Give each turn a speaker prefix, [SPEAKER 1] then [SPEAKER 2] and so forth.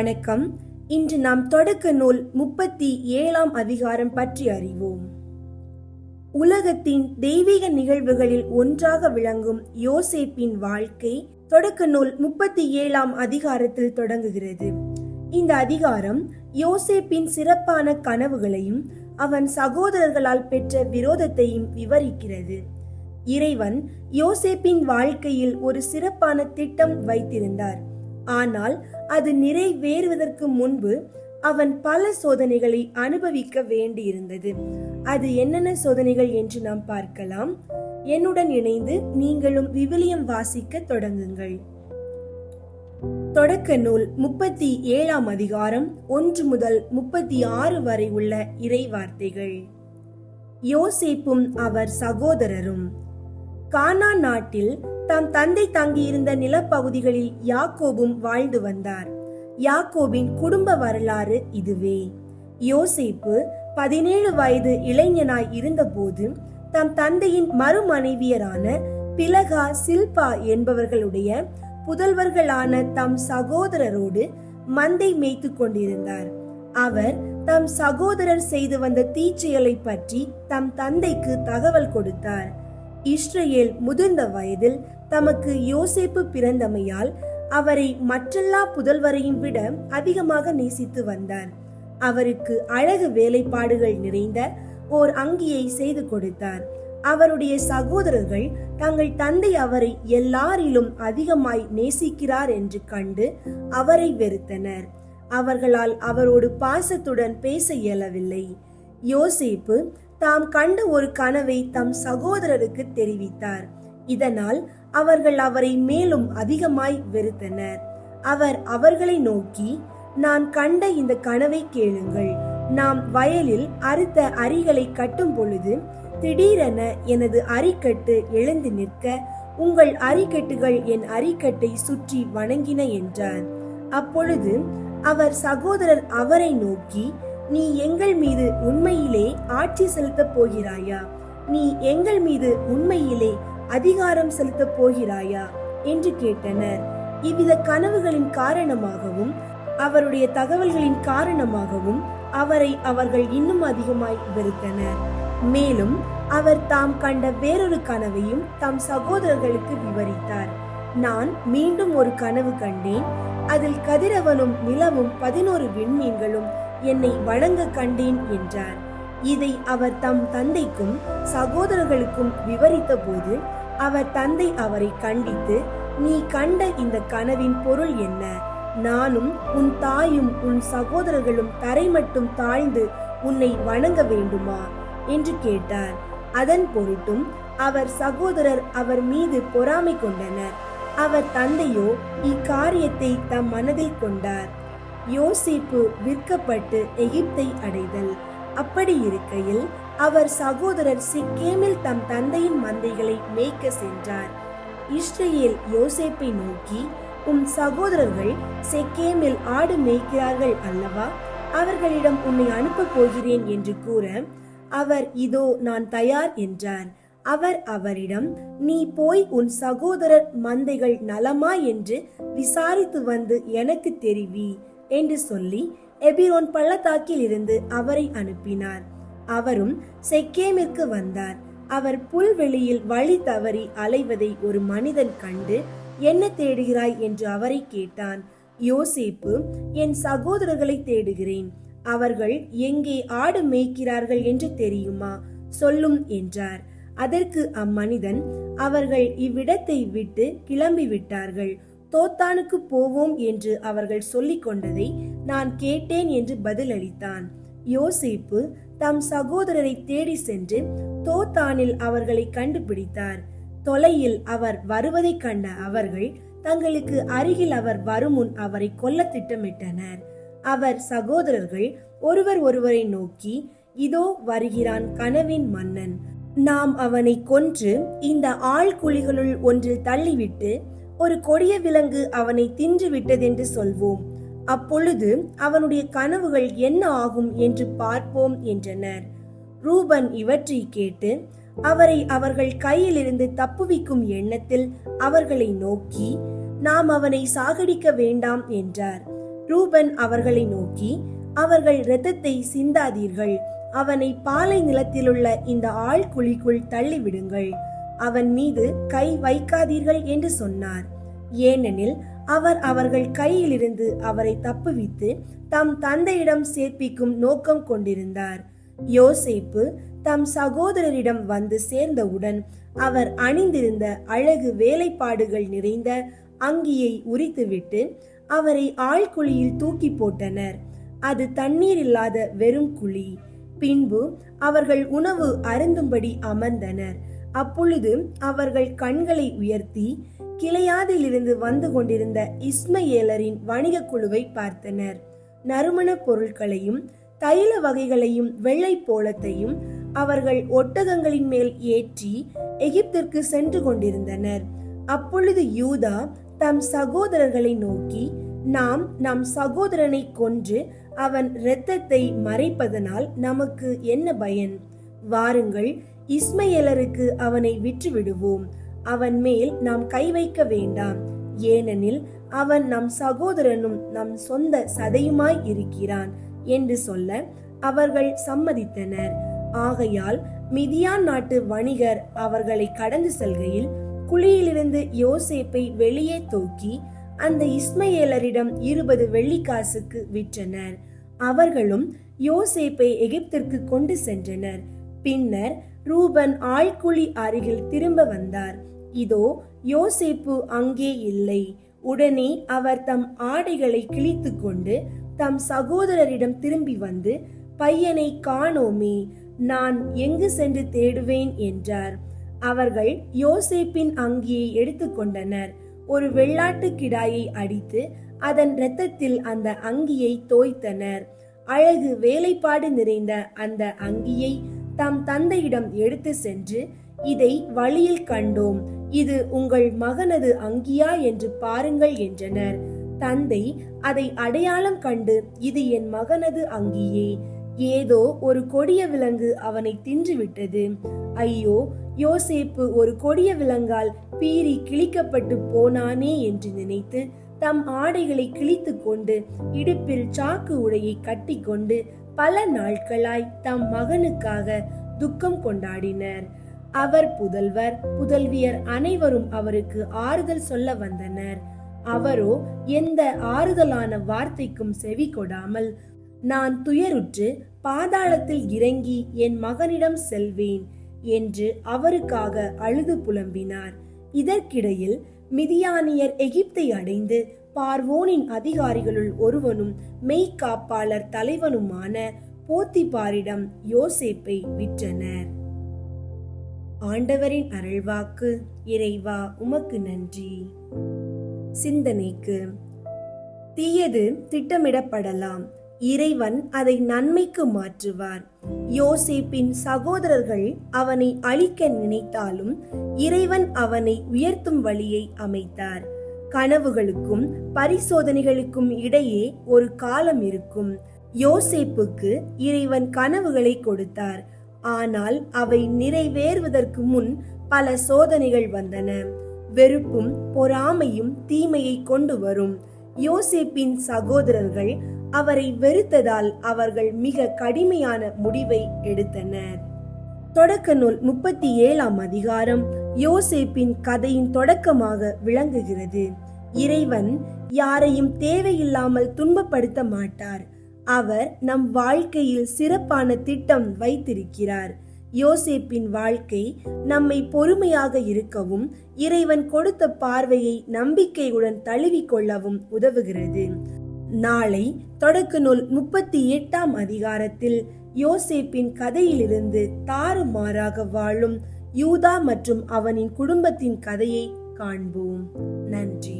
[SPEAKER 1] வணக்கம். இன்று நாம் தொடக்க நூல் முப்பத்தி ஏழாம் அதிகாரம் பற்றி அறிவோம். உலகத்தின் தெய்வீக நிகழ்வுகளில் ஒன்றாக விளங்கும் யோசேப்பின் வாழ்க்கை தொடக்க நூல் முப்பத்தி ஏழாம் அதிகாரத்தில் தொடங்குகிறது. இந்த அதிகாரம் யோசேப்பின் சிறப்பான கனவுகளையும் அவன் சகோதரர்களால் பெற்ற விரோதத்தையும் விவரிக்கிறது. இறைவன் யோசேப்பின் வாழ்க்கையில் ஒரு சிறப்பான திட்டம் வைத்திருந்தார். ஆனால் அது நிறைவேறுவதற்கு முன்பு அவன் பல சோதனைகளை அனுபவிக்க வேண்டியிருந்தது. அது என்னென்ன சோதனைகள் என்று நாம் பார்க்கலாம். என்னுடன் இணைந்து நீங்களும் விவிலியம் வாசிக்க தொடங்குங்கள். தொடக்க நூல் முப்பத்தி ஏழாம் அதிகாரம் ஒன்று முதல் முப்பத்தி ஆறு வரை உள்ள இறை வார்த்தைகள் யோசேப்பும் அவர் சகோதரரும் கானா நாட்டில் தாம் தந்தை தங்கியிருந்த நிலப்பகுதிகளில் யாக்கோபும் வாழ்ந்து வந்தார். யாக்கோபின் குடும்ப வரலாறு இதுவே. யோசேப்பு பதினேழு வயது இளைஞனாய் இருந்தபோது தம் தந்தையின் மறுமனைவியரான பிலகா சில்பா என்பவர்களுடைய புதல்வர்களான தம் சகோதரரோடு மந்தை மேய்த்து கொண்டிருந்தார். அவர் தம் சகோதரர் செய்து வந்த தீச்செயலை பற்றி தம் தந்தைக்கு தகவல் கொடுத்தார். இஸ்ரேல் முதிர்ந்த வயதில் தமக்கு யோசேப்பு பிறந்தமையால் அவரை மற்றெல்லா புதல்வரையும் விட அதிகமாக நேசித்து வந்தார். அவருக்கு அழகு வேலைப்பாடுகள் நிறைந்த ஓர் அங்கியை செய்து கொடுத்தார். அவருடைய சகோதரர்கள் தங்கள் தந்தை அவரை எல்லாரிலும் அதிகமாய் நேசிக்கிறார் என்று கண்டு அவரை வெறுத்தனர். அவர்களால் அவரோடு பாசத்துடன் பேச இயலவில்லை. யோசேப்பு தாம் கண்ட ஒரு கனவை தம் சகோதரருக்கு தெரிவித்தார். இதனால் அவர்கள் அவரை மேலும் அதிகமாய் வெறுத்தனர். அவர் அவர்களை நோக்கி நான் கண்ட இந்த கனவை கேளுங்கள். நாம் வயலில் அறுத்த அரிகளை கட்டும் பொழுது திடீரென எனது அரிக்கட்டு எழுந்து நிற்க உங்கள் அரிக்கட்டுகள் என் அரிக்கட்டை சுற்றி வணங்கின என்றார். அப்பொழுது அவர் சகோதரர் அவரை நோக்கி நீ எங்கள் மீது உன் ஆட்சி செலுத்தப் போகிறாயா? நீ எங்கள் மீது உண்மையிலே அதிகாரம் செலுத்தப் போகிறாயா? என்று கேட்டனர். இவ்வித கனவுகளின் காரணமாகவும் அவருடைய தகவல்களின் காரணமாகவும் அவரை அவர்கள் இன்னும் அதிகமாய் வெறுத்தனர். மேலும் அவர் தாம் கண்ட வேறொரு கனவையும் தம் சகோதரர்களுக்கு விவரித்தார். நான் மீண்டும் ஒரு கனவு கண்டேன். அதில் கதிரவனும் நிலவும் பதினோரு விண்மீன்களும் என்னை வணங்க கண்டேன் என்றார். இதை அவர் தம் தந்தைக்கும் சகோதரர்களுக்கும் விவரித்த போது அவர் தந்தை அவரை கண்டித்து நீ கண்ட இந்த கனவின் பொருள் என்ன? நானும் உன் தாயும் உன் சகோதரர்களும் தரை மட்டும் தாழ்ந்து உன்னை வணங்க வேண்டுமா என்று கேட்டார். அதன் பொருட்டும் அவர் சகோதரர் அவர் மீது பொறாமை கொண்டனர். அவர் தந்தையோ இக்காரியத்தை தம் மனதில் கொண்டார். யோசிப்பு விற்கப்பட்டு எகிப்தை அடைதல். அப்படி இருக்கையில் அவர் சகோதரர் சிக்கேமில் தம் தந்தையின் மந்தைகளை மேய்க்க சென்றார். இஸ்ரேல் யோசேப்பை நோக்கி உம் சகோதரர்கள் செக்கேமில் ஆடு மேய்க்கிறார்கள் அல்லவா? அவர்களிடம் உன்னை அனுப்பப் போகிறேன் என்று கூற அவர் இதோ நான் தயார் என்றார். அவர் அவரிடம் நீ போய் உன் சகோதரர் மந்தைகள் நலமா? என்று விசாரித்து வந்து எனக்கு தெரிவி என்று சொல்லி எபிரோன் பள்ளத்தாக்கில் இருந்து அவரை அனுப்பினார். அவரும் செக்கேமிற்கு வந்தார். அவர் புல்வெளியில் வழி தவறி அலைவதை ஒரு மனிதன் கண்டு என்ன தேடுகிறாய்? என்று அவரை கேட்டான். யோசேப்பு என் சகோதரர்களை தேடுகிறேன். அவர்கள் எங்கே ஆடு மேய்க்கிறார்கள் என்று தெரியுமா? சொல்லும் என்றார். அதற்கு அம்மனிதன் அவர்கள் இவ்விடத்தை விட்டு கிளம்பி விட்டார்கள் தோத்தானுக்கு போவோம் என்று அவர்கள் சொல்லிக் கொண்டதை நான் கேட்டேன் என்று பதிலளித்தான். யோசிப்பு தம் சகோதரரை தேடி சென்று தோத்தானில் அவர்களை கண்டுபிடித்தார். தொலையில் அவர் வருவதைக் கண்ட அவர்கள் தங்களுக்கு அருகில் அவர் வருமுன் அவரை கொல்ல திட்டமிட்டனர். அவர் சகோதரர்கள் ஒருவர் ஒருவரை நோக்கி இதோ வருகிறான் கனவின் மன்னன். நாம் அவனை கொன்று இந்த ஆழ்குழிகளுள் ஒன்றில் தள்ளிவிட்டு ஒரு கொடிய விலங்கு அவனை தின்று விட்டதென்று சொல்வோம். அப்பொழுது அவனுடைய கனவுகள் என்ன ஆகும் என்று பார்ப்போம் என்றனர். ரூபன் இவற்றை கேட்டு அவரை அவர்கள் கையிலிருந்து தப்புவிக்கும் எண்ணத்தில் அவர்களை நோக்கி நாம் அவனை சாகடிக்க வேண்டாம் என்றார். ரூபன் அவர்களை நோக்கி அவர்கள் இரத்தத்தை சிந்தாதீர்கள். அவனை பாலை நிலத்திலுள்ள இந்த ஆழ்குழிக்குள் தள்ளிவிடுங்கள். அவன் மீது கை வைக்காதீர்கள் என்று சொன்னார். ஏனெனில் அவர் அவர்கள் கையிலிருந்து அவரை தப்புவித்து தம் தந்தையிடம் சேர்ப்பிக்கும் நோக்கம் கொண்டிருந்தார். யோசேப்பு தம் சகோதரரிடம் வந்து சேர்ந்தவுடன் அவர் அணிந்திருந்த அழகு வேலைப்பாடுகள் நிறைந்த அங்கியை உரித்துவிட்டு அவரை ஆழ்குழியில் தூக்கி போட்டனர். அது தண்ணீர் இல்லாத வெறும் குழி. பின்பு அவர்கள் உணவு அருந்தும்படி அமர்ந்தனர். அப்பொழுது அவர்கள் கண்களை உயர்த்தி கிளையாதிலிருந்து வந்து கொண்டிருந்த இஸ்மையேலரின் வணிக குழுவை பார்த்தனர். நறுமணப் பொருட்களையும் தைல வகைகளையும் வெள்ளை போலத்தையும் அவர்கள் ஒட்டகங்களின் மேல் ஏற்றி எகிப்திற்கு சென்று கொண்டிருந்தனர். அப்பொழுது யூதா தம் சகோதரர்களை நோக்கி நாம் நம் சகோதரனை கொன்று அவன் இரத்தத்தை மறைப்பதனால் நமக்கு என்ன பயன்? வாருங்கள் இஸ்மையலருக்கு அவனை விற்றுவிடுவோம். அவன் மேல் நாம் கை வைக்க வேண்டாம். ஏனெனில் அவன் நம் சகோதரனும் நம் சொந்த சதையுமாய் இருக்கிறான் என்று சொல்ல அவர்கள் சம்மதித்தனர். ஆகையால் மிதியான் நாட்டு வணிகர் அவர்களை கடந்து செல்கையில் குழியிலிருந்து யோசேப்பை வெளியே தூக்கி அந்த இஸ்மயேலரிடம் இருபது வெள்ளிக்காசுக்கு விற்றனர். அவர்களும் யோசேப்பை எகிப்திற்கு கொண்டு சென்றனர். பின்னர் ரூபன் ஆழ்குழி அருகில் திரும்ப வந்தார். இதோ யோசேப்பு அங்கே இல்லை. உடனே அவர் தம் ஆடைகளை கிழித்து கொண்டு தம் சகோதரரிடம் திரும்பி வந்து பையனை காணோமே நான் எங்கு சென்று தேடுவேன்? என்றார். அவர்கள் யோசேப்பின் அங்கியை எடுத்துக்கொண்டனர் ஒரு வெள்ளாட்டு கிடாயை அடித்து அதன் இரத்தத்தில் அந்த அங்கியை தோய்த்தனர். அழகு வேலைப்பாடு நிறைந்த அந்த அங்கியை தம் தந்தையிடம் எடுத்து சென்று இதை வழியில் கண்டோம். இது உங்கள் மகனது அங்கியா என்று பாருங்கள் என்றனர். தந்தை அதை அடையாளம் கண்டு இது என் மகனது அங்கியே. ஏதோ ஒரு கொடிய விலங்கு அவனை தின்றுவிட்டது. ஐயோ யோசேப்பு ஒரு கொடிய விலங்கால் பீறி கிழிக்கப்பட்டு போனானே என்று நினைத்து தம் ஆடைகளை கிழித்து கொண்டு இடுப்பில் சாக்கு உடையை கட்டிக்கொண்டு பல நாட்களாய் தம் மகனுக்காக துக்கம் கொண்டாடினர். அவர் புதல்வர் புதல்வியர் அனைவரும் அவருக்கு ஆறுதல் சொல்ல வந்தனர். அவரோ எந்த ஆறுதலான வார்த்தைக்கும் செவி கொடாமல் நான் துயருற்று பாதாளத்தில் இறங்கி என் மகனிடம் செல்வேன் என்று அவருக்காக அழுது புலம்பினார். இதற்கிடையில் மிதியானியர் எகிப்தை அடைந்து பார்வோனின் அதிகாரிகளுள் ஒருவனும் மெய்காப்பாளர் தலைவனுமான போத்திபாரிடம் யோசேப்பை விற்றனர். ஆண்டவரின் அருள்வாக்கு இறைவா உமக்கு நன்றி. சிந்தனைக்கு தீயது திட்டமிடப்படலாம். இறைவன் அதை நன்மைக்கு மாற்றுவார். யோசேப்பின் சகோதரர்கள் அவனை அழிக்க நினைத்தாலும் இறைவன் அவனை உயர்த்தும் வழியை அமைத்தார். கனவுகளுக்கும் பரிசோதனைகளுக்கும் இடையே ஒரு காலம் இருக்கும். யோசேப்புக்கு இறைவன் கனவுகளை கொடுத்தார். ஆனால் அவை நிறைவேறுவதற்கு முன் பல சோதனைகள் வந்தன. வெறுப்பும் பொறாமையும் தீமையை கொண்டு வரும். யோசேப்பின் சகோதரர்கள் அவரை வெறுத்ததால் அவர்கள் மிக கடுமையான முடிவை எடுத்தனர். தொடக்க நூல் முப்பத்தி ஏழாம் அதிகாரம் யோசேப்பின் கதையின் தொடக்கமாக விளங்குகிறது. இறைவன் யாரையும் தேவையில்லாமல் துன்பப்படுத்த மாட்டார். அவர் நம் வாழ்க்கையில் சிறப்பான திட்டம் வைத்திருக்கிறார். யோசேப்பின் வாழ்க்கை நம்மை பொறுமையாக இருக்கவும் இறைவன் கொடுத்த பார்வையை நம்பிக்கையுடன் தழுவிக்கொள்ளவும் உதவுகிறது. நாளை தொடக்க நூல் முப்பத்தி எட்டாம் அதிகாரத்தில் யோசேப்பின் கதையிலிருந்து தாறுமாறாக வாழும் யூதா மற்றும் அவனின் குடும்பத்தின் கதையை காண்போம். நன்றி.